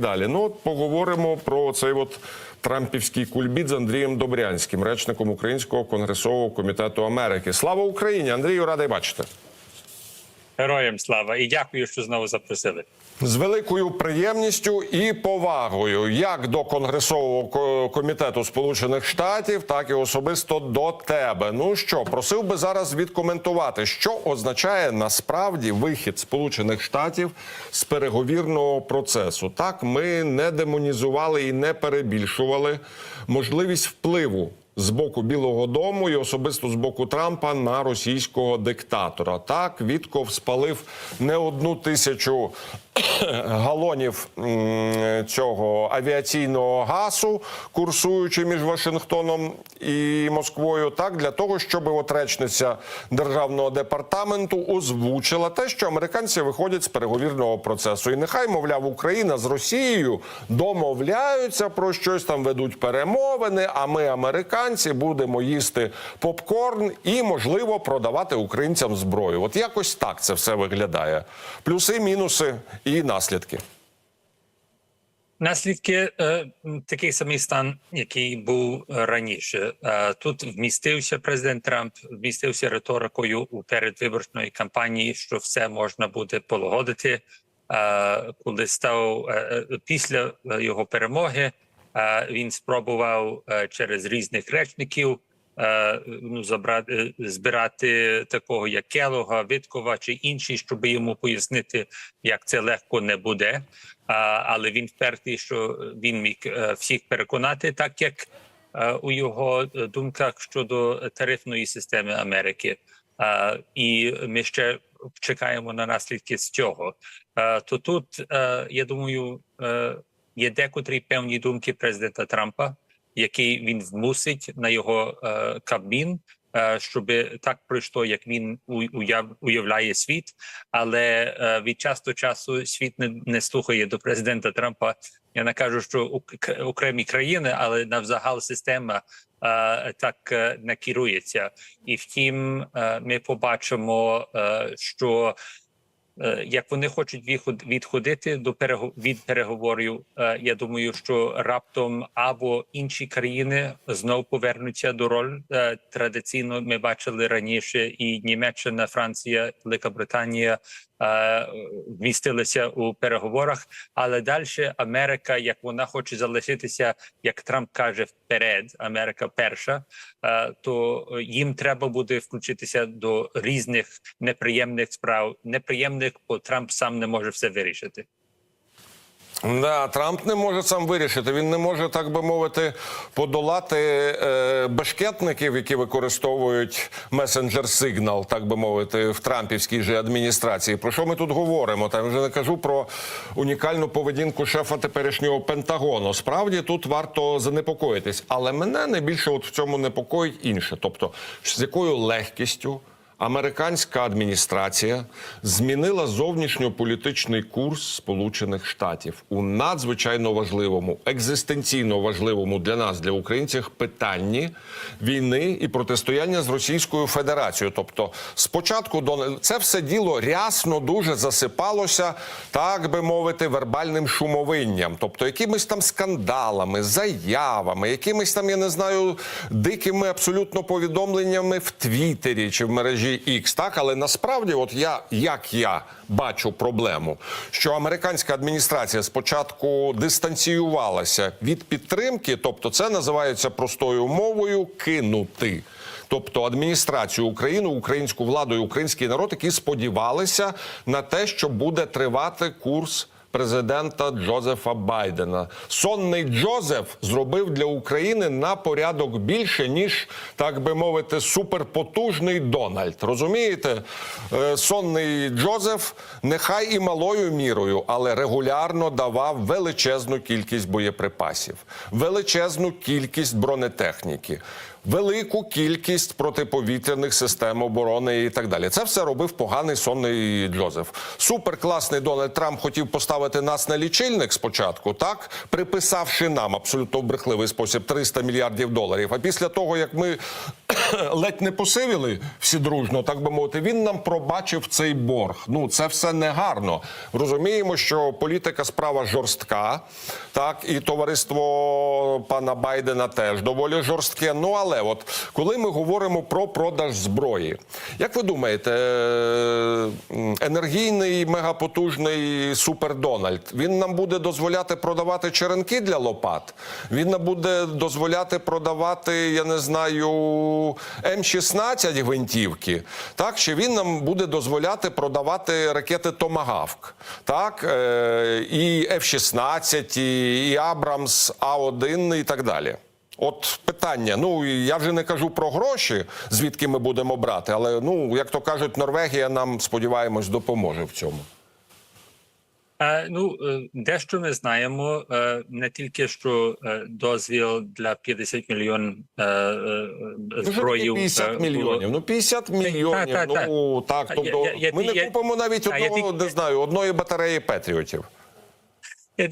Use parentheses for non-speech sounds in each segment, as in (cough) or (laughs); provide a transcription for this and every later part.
Далі, ну от поговоримо про цей от трампівський кульбіт з Андрієм Добрянським, речником Українського конгресового комітету Америки. Слава Україні! Андрію, радий бачити. Героям слава і дякую, що знову запросили. З великою приємністю і повагою, як до Конгресового комітету Сполучених Штатів, так і особисто до тебе. Ну що, просив би зараз відкоментувати, що означає насправді вихід Сполучених Штатів з переговірного процесу. Так, ми не демонізували і не перебільшували можливість впливу з боку Білого Дому і особисто з боку Трампа на російського диктатора. Так, Вітков спалив не одну тисячу галонів цього авіаційного газу, курсуючи між Вашингтоном і Москвою, так для того, щоб от речниця державного департаменту озвучила те, що американці виходять з переговірного процесу. І нехай, мовляв, Україна з Росією домовляються про щось там, ведуть перемовини. А ми, американці, будемо їсти попкорн і, можливо, продавати українцям зброю. От якось так це все виглядає. Плюси, мінуси і наслідки. Наслідки е, такий самий стан, який був е, раніше. Е, тут вмістився президент Трамп, вмістився риторикою у передвиборчої кампанії, що все можна буде полагодити. Коли став після його перемоги, він спробував через різних речників ну, забрати, збирати такого як Келога, Виткова чи інші, щоб йому пояснити, як це легко не буде. Але він впертий, що він міг е, всіх переконати, так як е, у його е, думках щодо тарифної системи Америки. І ми ще чекаємо на наслідки з цього. Е, То тут е, я думаю, е, є декотрі певні думки президента Трампа, які він вмусить на його е, кабмін, е, щоб так пройшло, як він уяв, уявляє світ. Але е, від часу до часу світ не, не слухає до президента Трампа. Я не кажу, що окремі країни, але навзагал система е, так не керується. І втім, ми побачимо, що як вони хочуть відходити до від переговорів, е, я думаю, що раптом або інші країни знов повернуться до роль е, традиційно. Ми бачили раніше, і Німеччина, Франція, Велика Британія е, вмістилися у переговорах. Але далі Америка, як вона хоче залишитися, як Трамп каже, вперед, Америка перша, е, то їм треба буде включитися до різних неприємних справ. Неприємних, бо Трамп сам не може все вирішити. Да, Трамп не може сам вирішити. Він не може, так би мовити, подолати е, бешкетників, які використовують месенджер сигнал, так би мовити, в Трампівській же адміністрації. Про що ми тут говоримо? Там вже не кажу про унікальну поведінку шефа теперішнього Пентагону. Справді тут варто занепокоїтись, але мене найбільше от в цьому непокоїть інше, тобто з якою легкістю. Американська адміністрація змінила зовнішньополітичний курс Сполучених Штатів у надзвичайно важливому, екзистенційно важливому для нас, для українців, питанні війни і протистояння з Російською Федерацією. Тобто, спочатку до це все діло рясно дуже засипалося, так би мовити, вербальним шумовинням, тобто якимись там скандалами, заявами, якимись там, я не знаю, дикими абсолютно повідомленнями в Твіттері чи в мережі X, так але насправді, от я як я бачу проблему, що американська адміністрація спочатку дистанціювалася від підтримки, тобто це називається простою мовою кинути. Тобто адміністрацію України, українську владу і український народ, які сподівалися на те, що буде тривати курс президента Джозефа Байдена. Сонний Джозеф зробив для України на порядок більше, ніж так би мовити, суперпотужний Дональд. Розумієте, Е, сонний Джозеф нехай і малою мірою, але регулярно давав величезну кількість боєприпасів, величезну кількість бронетехніки. Велику кількість протиповітряних систем оборони і так далі. Це все робив поганий сонний Джозеф. Суперкласний Дональд Трамп хотів поставити нас на лічильник спочатку, так приписавши нам абсолютно брехливий спосіб 300 мільярдів доларів. А після того як ми (coughs) ледь не посивіли всі дружно, так би мовити. Він нам пробачив цей борг. Ну це все негарно. Розуміємо, що політика справа жорстка, так і товариство пана Байдена теж доволі жорстке. Ну але от коли ми говоримо про продаж зброї, як ви думаєте, е, енергійний мегапотужний супер Дональд він нам буде дозволяти продавати черенки для лопат? Він нам буде дозволяти продавати, я не знаю, М16 гвинтівки, так чи він нам буде дозволяти продавати ракети Томагавк, так е, і F-16, і, і Абрамс А1 і так далі. От питання. Ну я вже не кажу про гроші, звідки ми будемо брати, але ну як то кажуть, Норвегія нам сподіваємось допоможе в цьому. Е, Ну, е, дещо ми знаємо, е, не тільки що дозвіл для 50 мільйон зброїв 50 е, мільйонів. Ну 50 мільйонів. та, та. ну так. Тобто я- я- ми не купимо навіть та, я одного, тільки- не знаю, одної батареї Петріотів.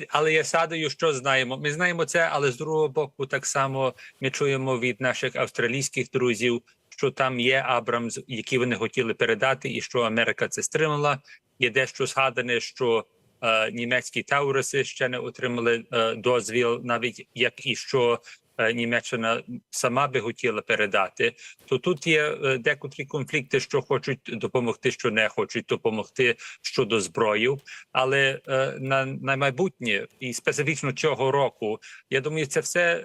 Але я садою, що знаємо. Ми знаємо це, але з другого боку, так само ми чуємо від наших австралійських друзів, що там є Абрамс, які вони хотіли передати, і що Америка це стримала. Є дещо згадане, що е, німецькі тауриси ще не отримали е, дозвіл, навіть як і що. Е, Німеччина сама би хотіла передати, то тут є е, декотрі конфлікти, що хочуть допомогти, що не хочуть допомогти щодо зброїв. Але е, на, на майбутнє і специфічно цього року, я думаю, це все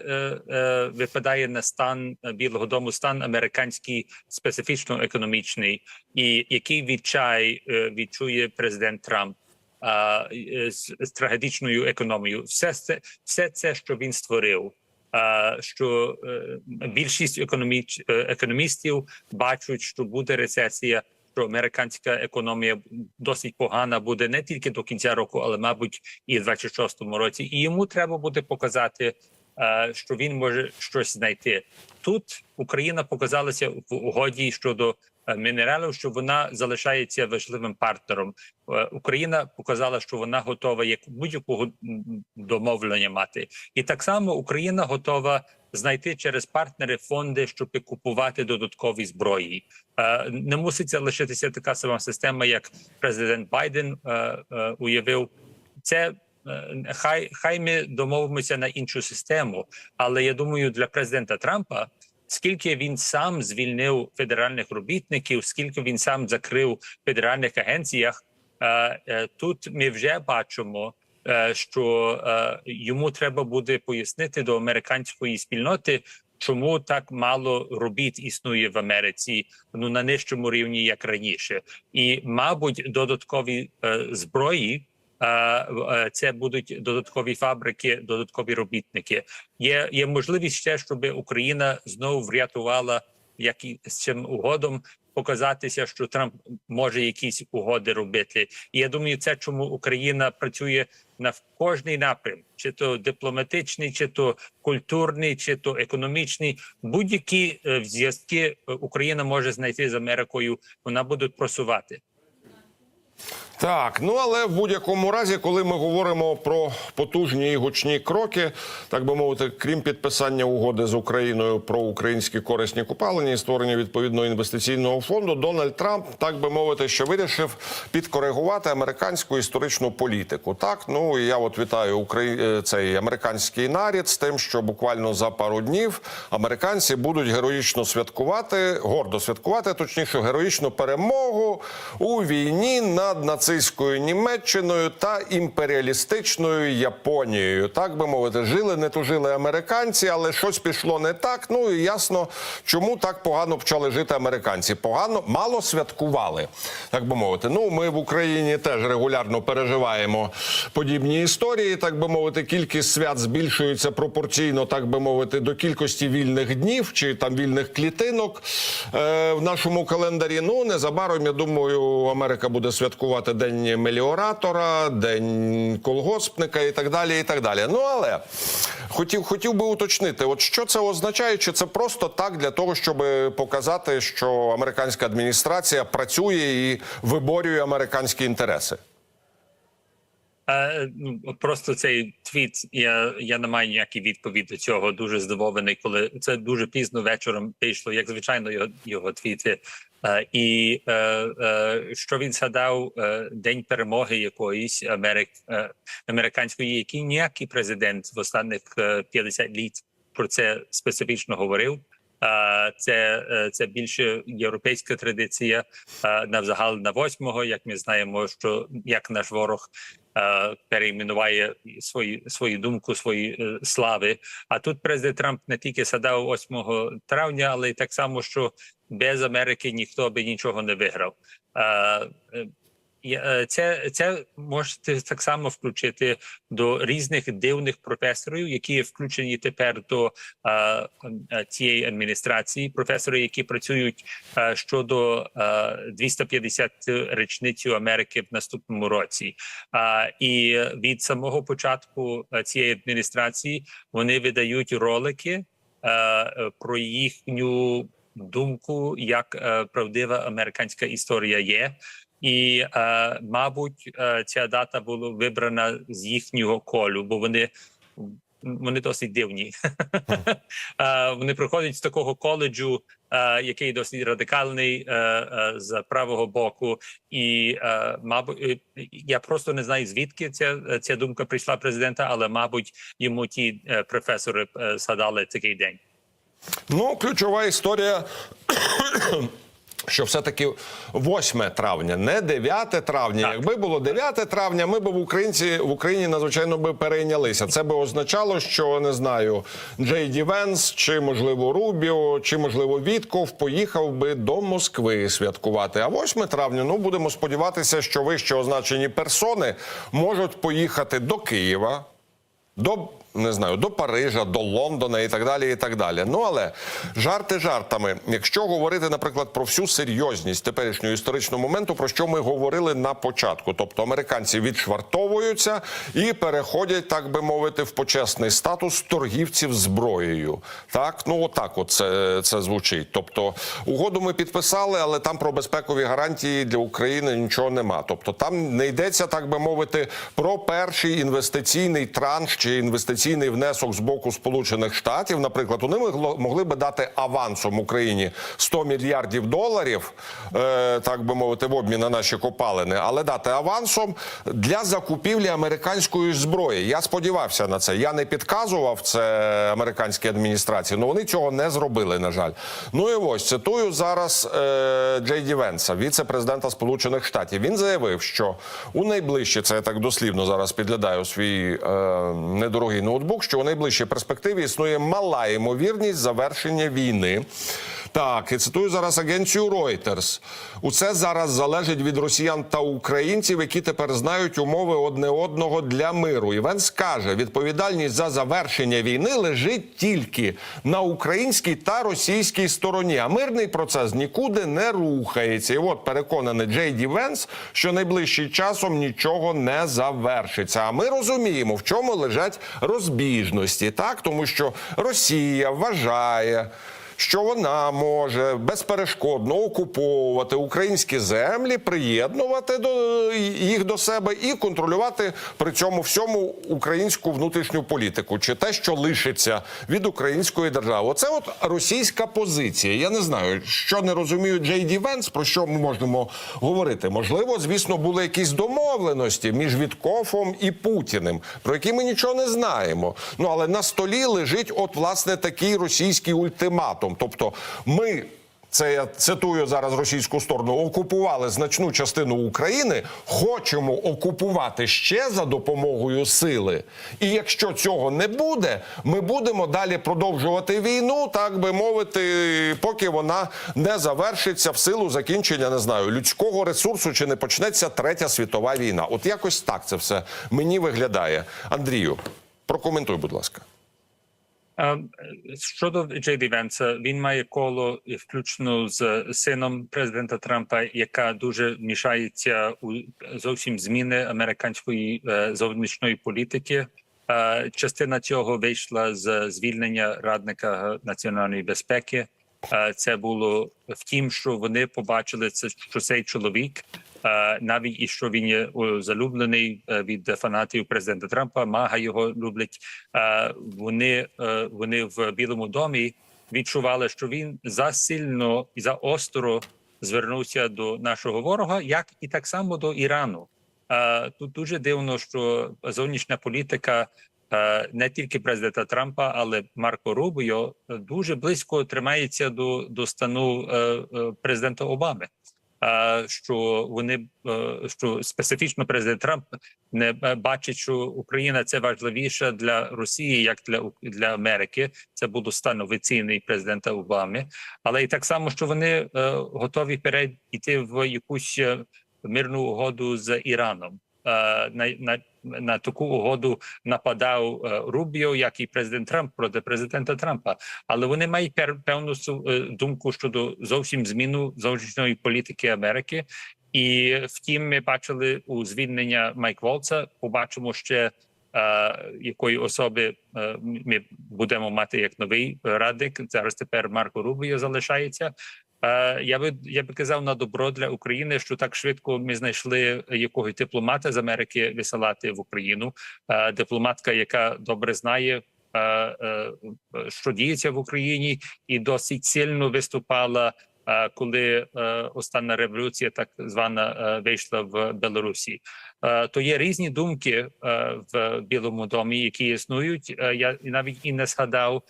випадає на стан Білого Дому, стан американський специфічно економічний, і який відчай відчує президент Трамп. З, з трагедичною економією, все це, все це, що він створив. Що е, більшість економіч, е, економістів бачать, що буде рецесія, що американська економія досить погана буде не тільки до кінця року, але мабуть і в 26-му році. І йому треба буде показати, е, що він може щось знайти. Тут Україна показалася в угоді щодо мінералів, що вона залишається важливим партнером. Е, Україна показала, що вона готова як будь-якого домовлення мати, і так само Україна готова знайти через партнери фонди, щоб купувати додаткові зброї. Е, Не мусить це лишитися така сама система, як президент Байден е, е, уявив. Це е, хай хай ми домовимося на іншу систему, але я думаю, для президента Трампа. Скільки він сам звільнив федеральних робітників, скільки він сам закрив федеральних агенціях, е, е, тут ми вже бачимо, е, що йому треба буде пояснити до американської спільноти, чому так мало робіт існує в Америці ну на нижчому рівні, як раніше, і мабуть, додаткові зброї. Е, е, Це будуть додаткові фабрики, додаткові робітники. Є, є можливість ще, щоб Україна знову врятувала як і з цим угодом показатися, що Трамп може якісь угоди робити. І я думаю, це чому Україна працює на кожний напрям, чи то дипломатичний, чи то культурний, чи то економічний. Будь-які е, зв'язки Україна може знайти з Америкою. Вона буде просувати. Так, ну але в будь-якому разі, коли ми говоримо про потужні і гучні кроки, так би мовити, крім підписання угоди з Україною про українські корисні купалення і створення відповідного інвестиційного фонду, Дональд Трамп, так би мовити, що вирішив підкоригувати американську історичну політику. Так, ну і я от вітаю Украї... е, цей американський нарід з тим, що буквально за пару днів американці будуть героїчно святкувати, гордо святкувати, точніше, героїчну перемогу у війні над нацистською Німеччиною та імперіалістичною Японією. Так би мовити, жили не тужили американці, але щось пішло не так. Ну і ясно, чому так погано почали жити американці. Погано мало святкували, так би мовити. Ну, ми в Україні теж регулярно переживаємо подібні історії. Так би мовити, кількість свят збільшується пропорційно, так би мовити, до кількості вільних днів чи там вільних клітинок е, в нашому календарі. Ну незабаром я думаю, Америка буде святкувати день меліоратора, день колгоспника і так далі. І так далі. Ну але хотів, хотів би уточнити, от що це означає, чи це просто так для того, щоб показати, що американська адміністрація працює і виборює американські інтереси. Е, ну, просто цей твіт. Я, я не маю ніякої відповіді до цього. Дуже здивований, коли це дуже пізно вечором вийшло, як звичайно, його його твіти. Е, і е, е, що він згадав день перемоги якоїсь Америк, американської, який ніякий президент в останніх е, 50 літ про це специфічно говорив. Це, це більше європейська традиція навзагал на 8-го, як ми знаємо, що як наш ворог перейменуває свої свою думку, свої слави. А тут президент Трамп не тільки садав 8 травня, але й так само, що без Америки ніхто би нічого не виграв. Е, е, Це, це можете так само включити до різних дивних професорів, які включені тепер до е, цієї адміністрації. Професори, які працюють е, щодо е, 250 річницю Америки в наступному році. А, і від самого початку цієї адміністрації вони видають ролики е, про їхню думку, як е, правдива американська історія є. І, е, мабуть, е, ця дата була вибрана з їхнього колю, бо вони. Вони досить дивні. (laughs) Е, Вони приходять з такого коледжу, який досить радикальний з правого боку, і мабуть, я просто не знаю звідки ця, ця думка прийшла президента, але мабуть йому ті професори згадали такий день. Ну, ключова історія. (coughs) Що все-таки 8 травня, не 9 травня. Так. Якби було 9 травня, ми б в Українці в Україні надзвичайно би перейнялися. Це би означало, що не знаю, Джей Ді Венс, чи можливо Рубіо, чи можливо Вітков поїхав би до Москви святкувати. А 8 травня, ну будемо сподіватися, що вище означені персони можуть поїхати до Києва, до не знаю, до Парижа, до Лондона і так далі. І так далі. Ну але жарти жартами. Якщо говорити, наприклад, про всю серйозність теперішнього історичного моменту, про що ми говорили на початку, тобто американці відшвартовуються і переходять, так би мовити, в почесний статус торгівців зброєю. Так, ну отак, от це, це звучить. Тобто, угоду ми підписали, але там про безпекові гарантії для України нічого нема. Тобто, там не йдеться, так би мовити, про перший інвестиційний транш чи інвестиційний внесок з боку Сполучених Штатів. Наприклад, вони могли би дати авансом Україні 100 мільярдів доларів, е, так би мовити, в обмін на наші копалини, але дати авансом для закупівлі американської зброї. Я сподівався на це. Я не підказував це американській адміністрації, але вони цього не зробили. На жаль, ну і ось цитую зараз е, Джей Ді Венса, віце-президента Сполучених Штатів. Він заявив, що у найближчі це я так дослівно зараз підглядаю свій е, недорогий ноутбук. Що у найближчій перспективі існує мала ймовірність завершення війни. Так, і цитую зараз агенцію Reuters. Усе зараз залежить від росіян та українців, які тепер знають умови одне одного для миру. І Венс каже, відповідальність за завершення війни лежить тільки на українській та російській стороні. А мирний процес нікуди не рухається. І от переконаний Джей Ді Венс, що найближчим часом нічого не завершиться. А ми розуміємо, в чому лежать розбіжності, так? Тому що Росія вважає що вона може безперешкодно окуповувати українські землі, приєднувати до їх до себе і контролювати при цьому всьому українську внутрішню політику, чи те, що лишиться від української держави. Оце от російська позиція. Я не знаю, що не розуміють Джей Ді Венс, про що ми можемо говорити. Можливо, звісно, були якісь домовленості між Віткофом і Путіним, про які ми нічого не знаємо. Ну але на столі лежить, от власне такий російський ультиматум. Тобто, ми. Це я цитую зараз російську сторону. Окупували значну частину України, хочемо окупувати ще за допомогою сили. І якщо цього не буде, ми будемо далі продовжувати війну, так би мовити, поки вона не завершиться в силу закінчення, не знаю, людського ресурсу чи не почнеться третя світова війна. От якось так це все мені виглядає. Андрію, прокоментуй, будь ласка. Е, Щодо Джей Ді Венса, він має коло включно з сином президента Трампа, яка дуже мішається у зовсім зміни американської е, зовнішньої політики. Е, Частина цього вийшла з звільнення радника національної безпеки. Е, Це було в тім, що вони побачили це, що цей чоловік Е, навіть і що він є залюблений е, від фанатів президента Трампа, мага його люблять. Е, вони, е, вони в Білому домі відчували, що він засильно і заостро звернувся до нашого ворога, як і так само до Ірану. Е, Тут дуже дивно, що зовнішня політика е, не тільки президента Трампа, але Марко Рубіо е, дуже близько тримається до, до стану е, е, президента Обами. Що вони е, що специфічно президент Трамп не е, бачить, що Україна це важливіше для Росії, як для для Америки. Це буде стан офіційний президента Обами, але і так само, що вони е, готові перейти в якусь мирну угоду з Іраном. Е, на, на, на таку угоду нападав е, Рубіо, як і президент Трамп проти президента Трампа. Але вони мають певну е, думку щодо зовсім зміну зовнішньої політики Америки. І втім, ми бачили у звільнення Майк Волца. Побачимо ще якої особи ми будемо мати як новий радник. Зараз тепер Марко Рубіо залишається. Е, Я би я би казав на добро для України, що так швидко ми знайшли якогось дипломата з Америки висилати в Україну. Е, Дипломатка, яка добре знає, е, що діється в Україні, і досить сильно виступала. Коли остання революція, так звана, вийшла в Білорусі, то є різні думки в Білому домі, які існують. Я навіть і не згадав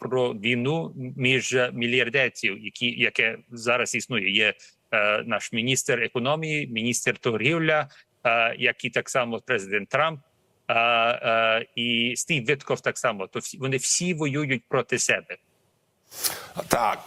про війну між мільярдерців, які яке зараз існує. Є е, наш міністр економії, міністр торгівля, е, як і так само президент Трамп. е, е, І Стів Витков так само. То всі вони всі воюють проти себе. Так,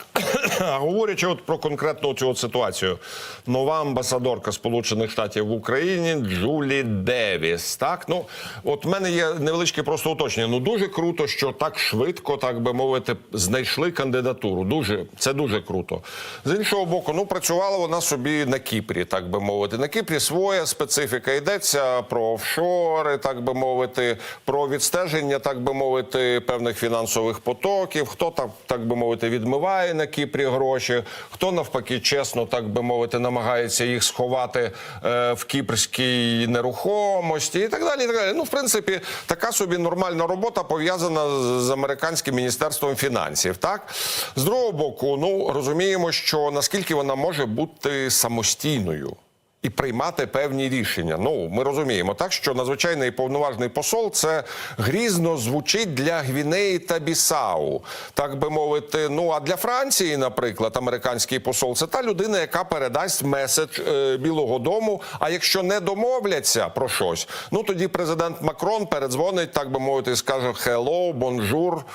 (coughs) говорячи от про конкретну цю от ситуацію, нова амбасадорка Сполучених Штатів в Україні Джулі Девіс. Так, ну от в мене є невеличке просто уточнення. Ну дуже круто, що так швидко, так би мовити, знайшли кандидатуру. Дуже це дуже круто. З іншого боку, ну працювала вона собі на Кіпрі, так би мовити. На Кіпрі своя специфіка. Йдеться про офшори, так би мовити, про відстеження, так би мовити, певних фінансових потоків. Хто так, так би мовити, відмиває на Кіпрі гроші, хто навпаки, чесно, так би мовити, намагається їх сховати е, в кіпрській нерухомості і так далі. І так далі. Ну, в принципі, така собі нормальна робота пов'язана з, американським міністерством фінансів. Так з другого боку, ну розуміємо, що наскільки вона може бути самостійною. І приймати певні рішення. Ну ми розуміємо, так що надзвичайний повноважний посол це грізно звучить для Гвінеї та Бісау, так би мовити. Ну а для Франції, наприклад, американський посол це та людина, яка передасть меседж е, Білого Дому. А якщо не домовляться про щось, ну тоді президент Макрон передзвонить, так би мовити, і скаже «Hello, бонжур,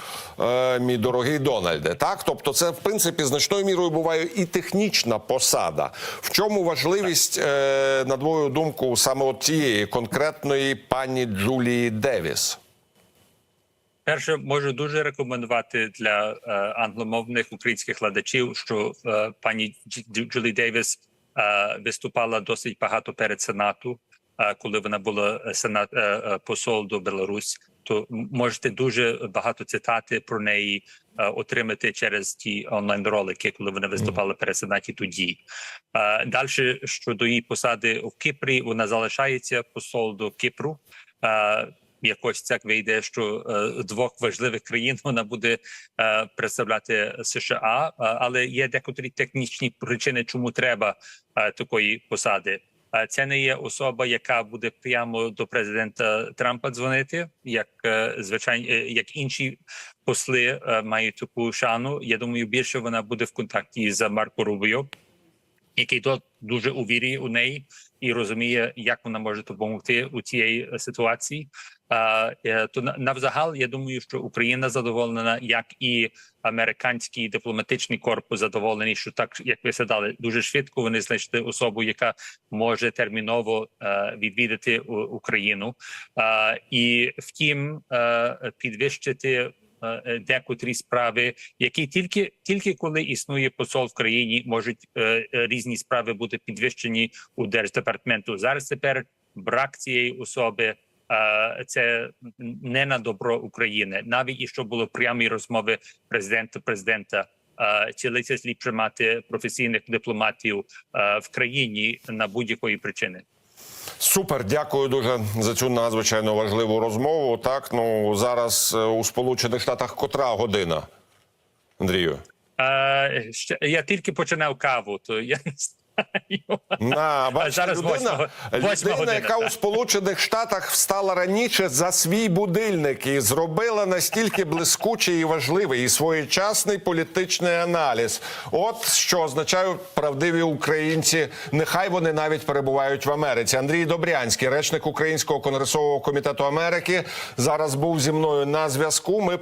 е, мій дорогий Дональде. Так, тобто, це в принципі значною мірою буває і технічна посада. В чому важливість, е, на твою думку, саме от цієї конкретної пані Джулії Девіс? Перше, можу дуже рекомендувати для е, англомовних українських глядачів, що е, пані Дж- Джулі Дейвіс е, виступала досить багато перед сенату, е, коли вона була е, сенат е, е, посол до Білорусь. То можете дуже багато цитати про неї е, отримати через ті онлайн ролики, коли вона виступала перед сенаті. Тоді е, далі щодо її посади в Кіпрі, вона залишається посол до Кіпру. Е, якось так вийде, що е, двох важливих країн (laughs) вона буде представляти США, але є декотрі технічні причини, чому треба такої посади. Це не є особа, яка буде прямо до президента Трампа дзвонити, як е, звичайно, е, як інші посли е, мають таку шану. Я думаю, більше вона буде в контакті з Марко Рубіо, який тут дуже увірює у неї і розуміє, як вона може допомогти у цій ситуації. Е, То на- навзагал, я думаю, що Україна задоволена, як і американський дипломатичний корпус задоволений, що так як ви сказали, дуже швидко вони знайшли особу, яка може терміново е, відвідати Україну, і втім е, підвищити. Декотрі справи, які тільки тільки коли існує посол в країні, можуть різні справи бути підвищені у держдепартаменту. Зараз тепер брак цієї особи. Е, Це не на добро України, навіть і що було прямі розмови президента президента е, чи лише ліпше мати професійних дипломатів е, в країні на будь-якої причини. Супер, дякую дуже за цю надзвичайно важливу розмову. Так, ну зараз у Сполучених Штатах котра година, Андрію? Е, ще, я тільки починав каву, то я не. На, бачите, зараз людина, восьма- восьма людина година, яка у. Сполучених Штатах встала раніше за свій будильник і зробила настільки блискучий і важливий і своєчасний політичний аналіз. От що означають правдиві українці. Нехай вони навіть перебувають в Америці. Андрій Добрянський, речник Українського конгресового комітету Америки, зараз був зі мною на зв'язку. Ми